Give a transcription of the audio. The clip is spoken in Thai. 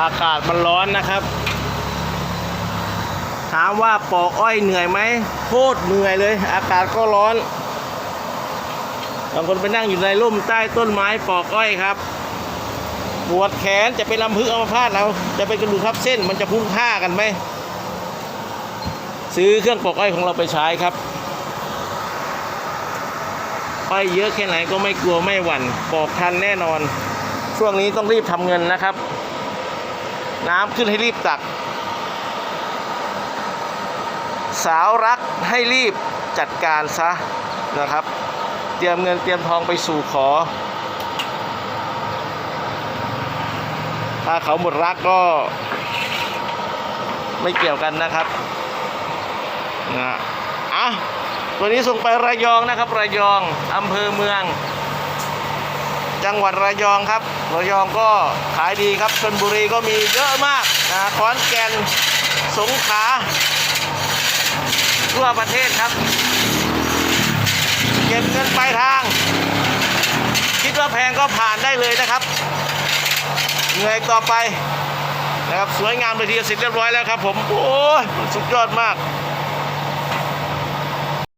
อากาศมันร้อนนะครับ ถามว่าปอกอ้อยเหนื่อยไหมโคตรเหนื่อยเลย อากาศก็ร้อนบางคนไปนั่งอยู่ในร่มใต้ต้นไม้ปอกอ้อยครับ ปวดแขนจะเป็นลำพึกอัมพาตเราจะเป็นกระดูกทับเส้นมันจะพุ่งผ้ากันไหมซื้อเครื่องปอกอ้อยของเราไปใช้ครับอ้อยเยอะแค่ไหนก็ไม่กลัวไม่หวั่นปอกทันแน่นอน ช่วงนี้ต้องรีบทำเงินนะครับ น้ำขึ้นให้รีบตัก สาวรักให้รีบจัดการซะนะครับ เตรียมเงินเตรียมทองไปสู่ขอ ถ้าเขาหมดรักก็ไม่เกี่ยวกันนะครับนะอะตัวนี้ส่งไประยองนะครับ ระยองอำเภอเมือง จังหวัดระยองครับ ระยองก็ขายดีครับชนบุรีก็มีเยอะมากนะขอนแก่นสงขลาทั่วประเทศครับ เก็บเงินปลายทาง คิดว่าแพงก็ผ่านได้เลยนะครับเหนื่อยต่อไปนะครับสวยงามเลยทีเสร็จเรียบร้อยแล้วครับ ผมโอ้ยสุดยอดมาก